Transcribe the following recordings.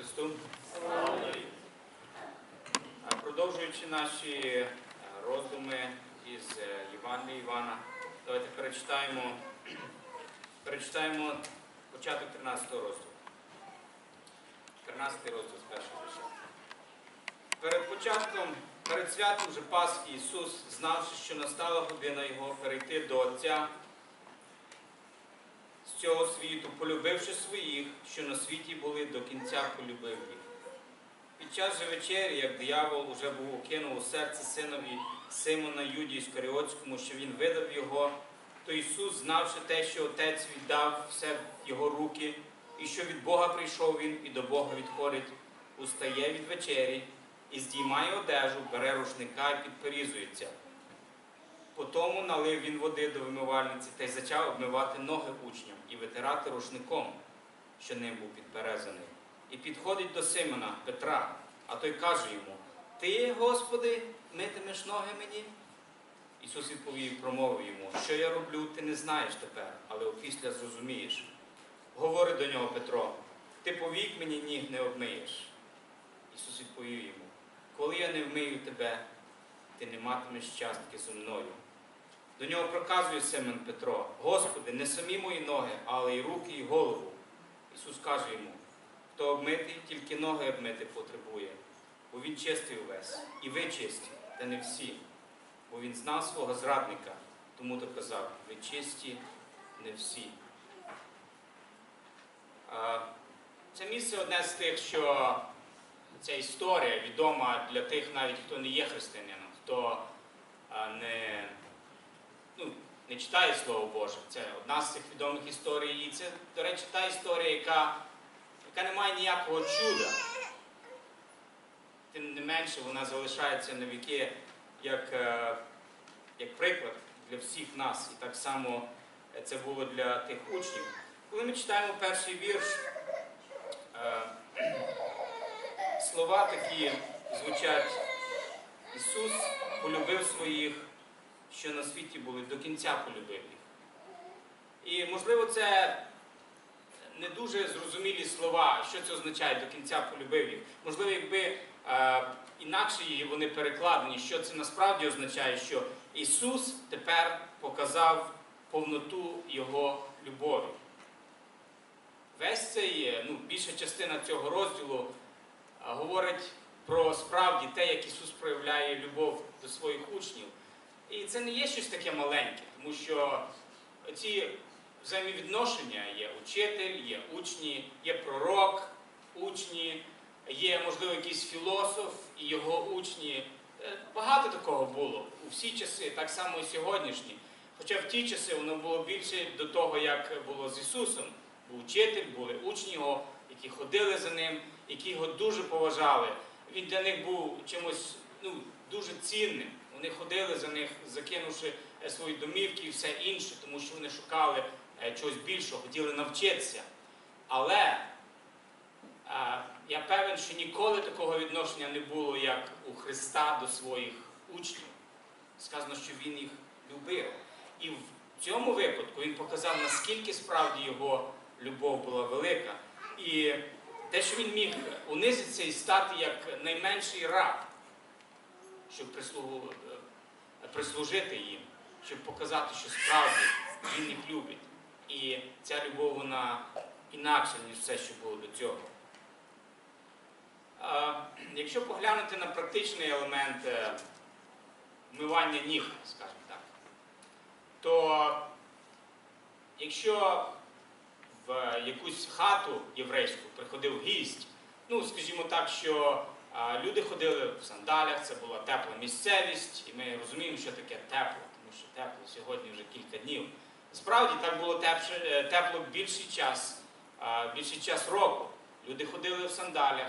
Христу. А, Продовжуючи наші е, роздуми із е, Євангелія Івана, давайте перечитаємо, перечитаємо початок 13 розділу. 13 розділ з першого вірша. Перед початком, перед святом вже Пасхи Ісус, знавши, що настала година Його перейти до Отця, цього світу, полюбивши своїх, що на світі були, до кінця полюбив їх. Під час же вечері, як диявол уже був укинув у серце синові Симона Юді Іскаріотському, що він видав його, то Ісус, знавши те, що Отець віддав все в його руки, і що від Бога прийшов він і до Бога відходить, устає від вечері і здіймає одежу, бере рушника і підперізується. Потому налив він води до вимивальниці та й почав обмивати ноги учням і витирати рушником, що ним був підперезаний. І підходить до Симона Петра, а той каже йому: Ти, Господи, митимеш ноги мені? Ісус відповів, промовив йому, що я роблю, ти не знаєш тепер, але опісля зрозумієш. Говорить до нього Петро, ти повік мені ніг не обмиєш. Ісус відповів йому, коли я не вмию тебе, ти не матимеш частки зо мною. До нього проказує Симон Петро, Господи, не самі мої ноги, але й руки, і голову. Ісус каже йому, хто обмитий, тільки ноги обмити потребує, бо він чистий увесь, і ви чисті, та не всі. Бо він знав свого зрадника, тому то казав, ви чисті, не всі. Це місце одне з тих, що ця історія відома для тих, навіть хто не є християнином, хто не, ну, не читає Слово Боже. Це одна з цих відомих історій. І це, до речі, та історія, яка, яка не має ніякого чуда. Тим не менше, вона залишається на віки як, е, як приклад для всіх нас. І так само це було для тих учнів. Коли ми читаємо перший вірш, е, слова такі звучать. Ісус полюбив своїх, що на світі були, до кінця полюбив їх. І, можливо, це не дуже зрозумілі слова, що це означає до кінця полюбив їх. Можливо, якби е, інакше її вони перекладені, що це насправді означає, що Ісус тепер показав повноту Його любові. Весь цей, ну, більша частина цього розділу говорить про справді те, як Ісус проявляє любов до своїх учнів. І це не є щось таке маленьке, тому що ці взаємовідношення є учитель, є учні, є пророк, учні, є, можливо, якийсь філософ і його учні. Е, Багато такого було у всі часи, так само і сьогоднішні. Хоча в ті часи воно було більше до того, як було з Ісусом. Був учитель, були учні його, які ходили за ним, які його дуже поважали. Він для них був чимось ну, дуже цінним. Вони ходили за них, закинувши е, свої домівки і все інше, тому що вони шукали е, чогось більшого, хотіли навчитися. Але е, я певен, що ніколи такого відношення не було, як у Христа до своїх учнів. Сказано, що Він їх любив. І в цьому випадку він показав, наскільки справді його любов була велика. І те, що він міг унизитися і стати як найменший раб, щоб е, прислужити їм, щоб показати, що справді він їх любить. І ця любов, вона інакша, ніж все, що було до цього. Якщо поглянути на практичний елемент е, вмивання ніг, скажімо так, то якщо в якусь хату єврейську приходив гість, ну, скажімо так, що люди ходили в сандалях, це була тепла місцевість, і ми розуміємо, що таке тепло, тому що тепло сьогодні вже кілька днів. Справді так було тепше- е, тепло більший час, більший час року. Люди ходили в сандалях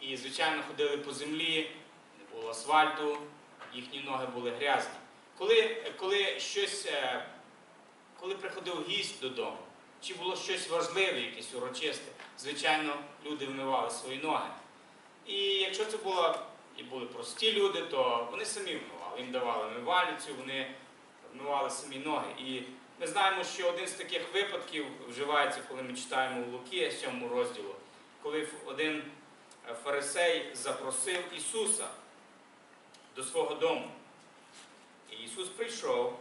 і, звичайно, ходили по землі, не було асфальту, їхні ноги були грязні. Коли, коли щось, е, коли приходив гість додому, чи було щось важливе, якесь урочисте, звичайно, люди вмивали свої ноги. І якщо це було і були прості люди, то вони самі вмивали. Їм давали вмивальницю, вони вмивали самі ноги. І ми знаємо, що один з таких випадків вживається, коли ми читаємо у Луки, 7 розділу, коли один фарисей запросив Ісуса до свого дому. І Ісус прийшов,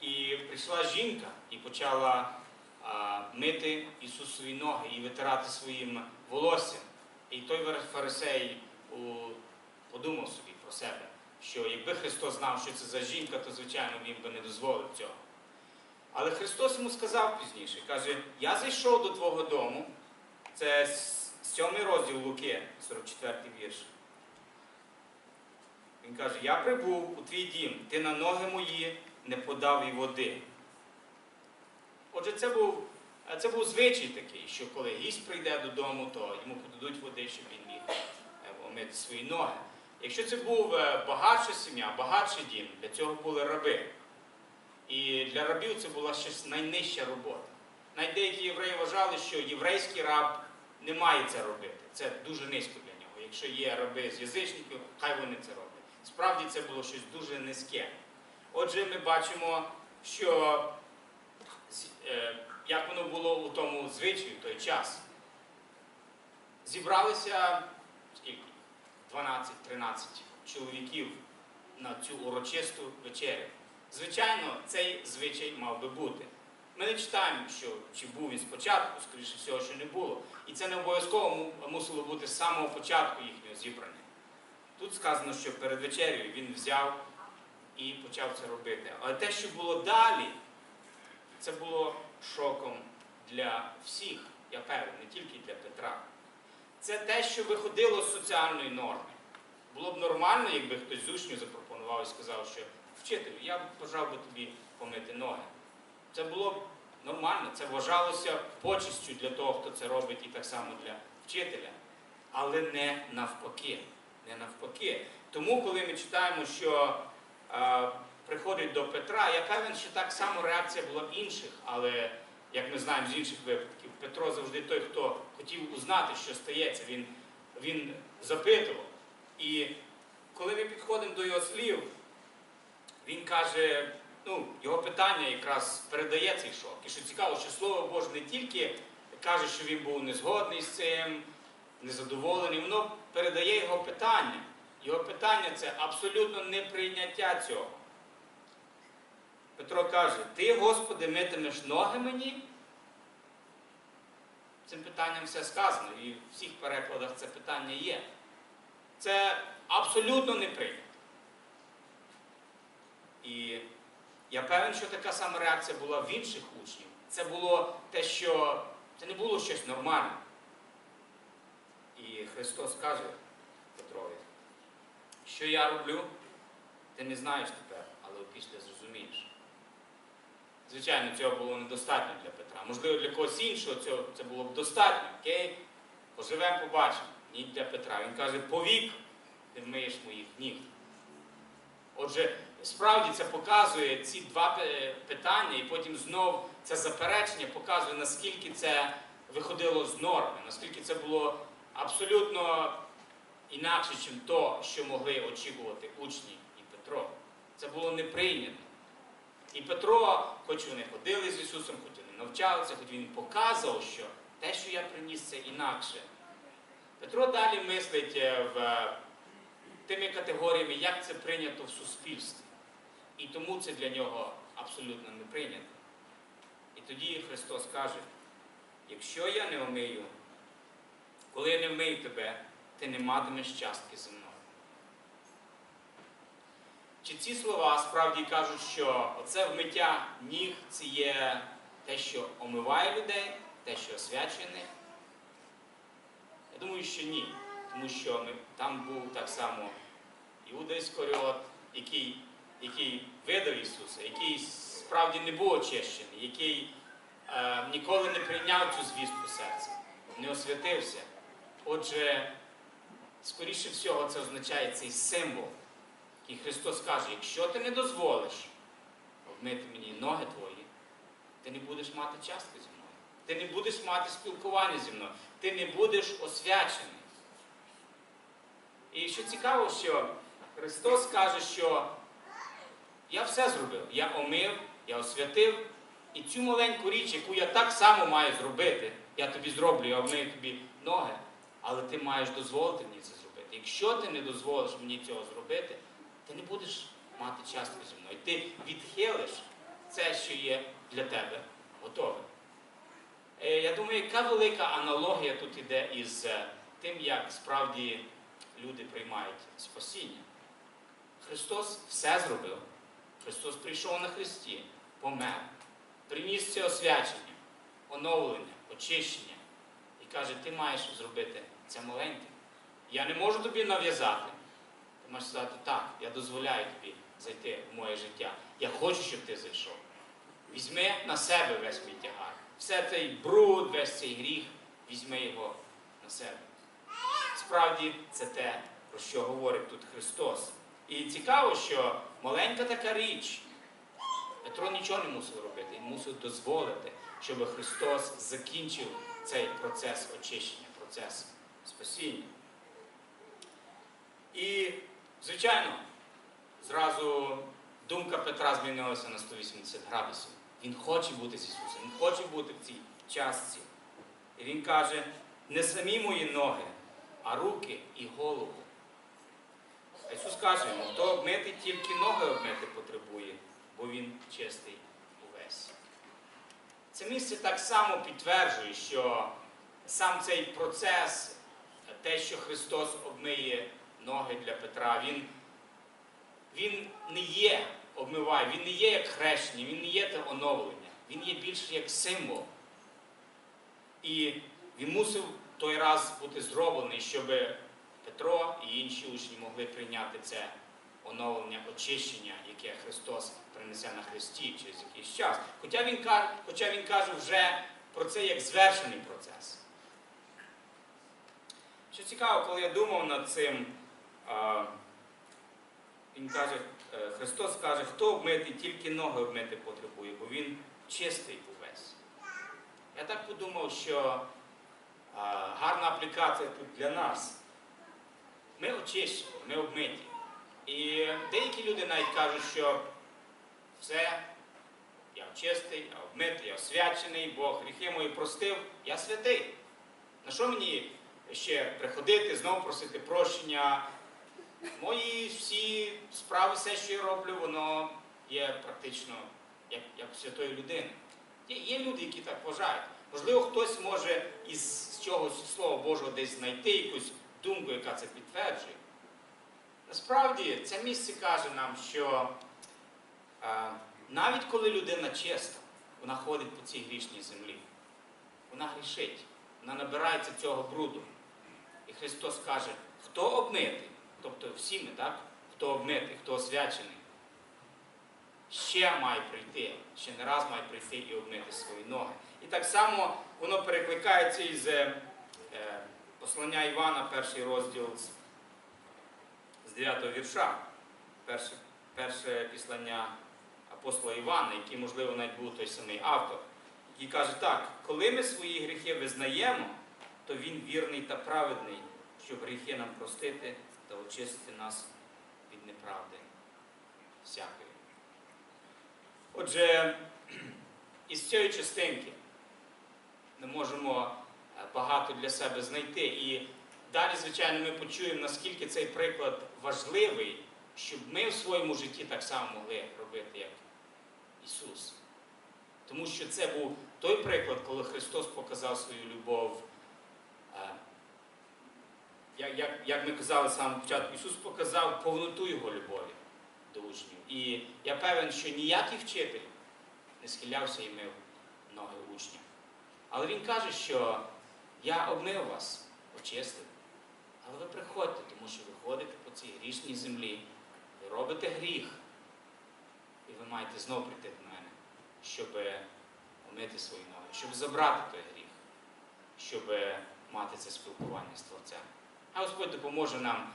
і прийшла жінка і почала а, мити Ісусові ноги і витирати своїм волоссям. І той фарисей подумав собі про себе, що якби Христос знав, що це за жінка, то звичайно він би не дозволив цього. Але Христос йому сказав пізніше, каже, я зайшов до твого дому, це с- сьомий розділ Луки, 44 вірш. Він каже, я прибув у твій дім, ти на ноги мої не подав і води. Отже, це був, це був звичай такий, що коли гість прийде додому, то йому подадуть води, щоб він міг е, омити свої ноги. Якщо це був е, багатша сім'я, багатший дім, для цього були раби. І для рабів це була щось найнижча робота. Навіть деякі євреї вважали, що єврейський раб не має це робити. Це дуже низько для нього. Якщо є раби з язичників, хай вони це роблять. Справді це було щось дуже низьке. Отже, ми бачимо, що е, як воно було у тому звичаї в той час. Зібралися скільки? 12-13 чоловіків на цю урочисту вечерю. Звичайно, цей звичай мав би бути. Ми не читаємо, що чи був він спочатку, скоріше всього, що не було. І це не обов'язково мусило бути з самого початку їхнього зібрання. Тут сказано, що перед вечерею він взяв і почав це робити. Але те, що було далі, це було шоком для всіх, я певен, не тільки для Петра. Це те, що виходило з соціальної норми. Було б нормально, якби хтось з учнів запропонував і сказав, що вчителю, я б бажав би тобі помити ноги. Це було б нормально, це вважалося почестю для того, хто це робить, і так само для вчителя. Але не навпаки. Не навпаки. Тому, коли ми читаємо, що приходить до Петра, я певен, що так само реакція була інших, але як ми знаємо з інших випадків, Петро завжди той, хто хотів узнати, що стається, він, він запитував. І коли ми підходимо до його слів, він каже, ну, його питання якраз передає цей шок. І що цікаво, що Слово Боже не тільки каже, що він був незгодний з цим, незадоволений, воно передає його питання. Його питання це абсолютно неприйняття цього. Петро каже, ти, Господи, митимеш ноги мені? Цим питанням все сказано, і в всіх перекладах це питання є. Це абсолютно не прийнято. І я певен, що така сама реакція була в інших учнів. Це було те, що це не було щось нормальне. І Христос каже Петрові, що я роблю, ти не знаєш тепер, але після зрозумієш. Звичайно, цього було недостатньо для Петра. Можливо, для когось іншого цього це було б достатньо. Окей? Поживемо, побачимо. Ні для Петра. Він каже, повік ти вмиєш моїх ніг. Отже, справді це показує ці два е, питання, і потім знов це заперечення показує, наскільки це виходило з норми, наскільки це було абсолютно інакше, ніж то, що могли очікувати учні і Петро. Це було не прийнято. І Петро, хоч вони ходили з Ісусом, хоч вони навчалися, хоч він показував, що те, що я приніс, це інакше. Петро далі мислить е, в е, тими категоріями, як це прийнято в суспільстві. І тому це для нього абсолютно не прийнято. І тоді Христос каже: якщо я не вмию, коли я не вмию тебе, ти не матимеш частки зі мною. Чи ці слова справді кажуть, що оце вмиття ніг це є те, що омиває людей, те, що освячує них? Я думаю, що ні. Тому що ми, там був так само Іуда Іскаріот, який, який видав Ісуса, який справді не був очищений, який е, ніколи не прийняв цю звістку серця, не освятився. Отже, скоріше всього, це означає цей символ. І Христос каже, якщо ти не дозволиш вмити мені ноги твої, ти не будеш мати частки зі мною. Ти не будеш мати спілкування зі мною. Ти не будеш освячений. І що цікаво, що Христос каже, що я все зробив. Я омив, я освятив. І цю маленьку річ, яку я так само маю зробити, я тобі зроблю, я омию тобі ноги. але ти маєш дозволити мені це зробити. Якщо ти не дозволиш мені цього зробити, ти не будеш мати частку зі мною. Ти відхилиш це, що є для тебе готове. Е, Я думаю, яка велика аналогія тут іде із е, тим, як справді люди приймають спасіння. Христос все зробив. Христос прийшов на Христі, помер, приніс це освячення, оновлення, очищення. І каже, ти маєш зробити це маленьке. Я не можу тобі нав'язати. Маєш сказати, так, я дозволяю тобі зайти в моє життя. Я хочу, щоб ти зайшов. Візьми на себе весь мій тягар. Все цей бруд, весь цей гріх, візьми його на себе. Справді, це те, про що говорить тут Христос. І цікаво, що маленька така річ. Петро нічого не мусив робити, він мусив дозволити, щоб Христос закінчив цей процес очищення, процес спасіння. І, звичайно, зразу думка Петра змінилася на 180 градусів. Він хоче бути з Ісусом, він хоче бути в цій частці. І він каже, не самі мої ноги, а руки і голову. А Ісус каже йому, хто обмити, тільки ноги обмити потребує, бо він чистий увесь. Це місце так само підтверджує, що сам цей процес, те, що Христос обмиє ноги для Петра, він, він не є обмиває, він не є як хрещення, він не є те оновлення, він є більше як символ. І він мусив той раз бути зроблений, щоб Петро і інші учні могли прийняти це оновлення, очищення, яке Христос принесе на Христі через якийсь час. Хоча він, хоча він каже вже про це як звершений процес. Що цікаво, коли я думав над цим, він каже, е, Христос каже, хто обмити, тільки ноги обмити потребує, бо він чистий увесь. Я так подумав, що гарна аплікація тут для нас. Ми очищені, ми обмиті. І деякі люди навіть кажуть, що все, я чистий, я обмитий, я освячений, Бог гріхи мої простив, я святий. На що мені ще приходити, знову просити прощення? Мої всі справи, все, що я роблю, воно є практично як, як святої людини. Є, є люди, які так вважають. Можливо, хтось може із чогось Слова Божого десь знайти якусь думку, яка це підтверджує. Насправді, це місце каже нам, що е, навіть коли людина чиста, вона ходить по цій грішній землі, вона грішить, вона набирається цього бруду. І Христос каже, хто обмитий, тобто всі ми, так? Хто обмитий, хто освячений, ще має прийти, ще не раз має прийти і обмити свої ноги. І так само воно перекликається із е, е, послання Івана, перший розділ з, з 9 вірша, перше, перше післання апостола Івана, який, можливо, навіть був той самий автор, який каже так, коли ми свої гріхи визнаємо, то він вірний та праведний, щоб гріхи нам простити та очистити нас від неправди всякої. Отже, із цієї частинки ми можемо е, багато для себе знайти. І далі, звичайно, ми почуємо, наскільки цей приклад важливий, щоб ми в своєму житті так само могли робити, як Ісус. Тому що це був той приклад, коли Христос показав свою любов. Як, як, як ми казали з початку, Ісус показав повноту Його любові до учнів. І я певен, що ніякий вчитель не схилявся і мив ноги учням. Але він каже, що я обмив вас, очистив. Але ви приходьте, тому що ви ходите по цій грішній землі, ви робите гріх, і ви маєте знову прийти до мене, щоб омити свої ноги, щоб забрати той гріх, щоб мати це спілкування з Творцем. А Господь допоможе нам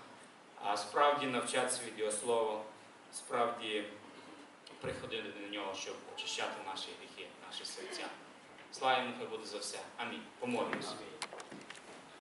справді навчатися від Його Слова, справді приходити до нього, щоб очищати наші гріхи, наші серця. Слава йому хай буде за все. Амінь. Помолимося.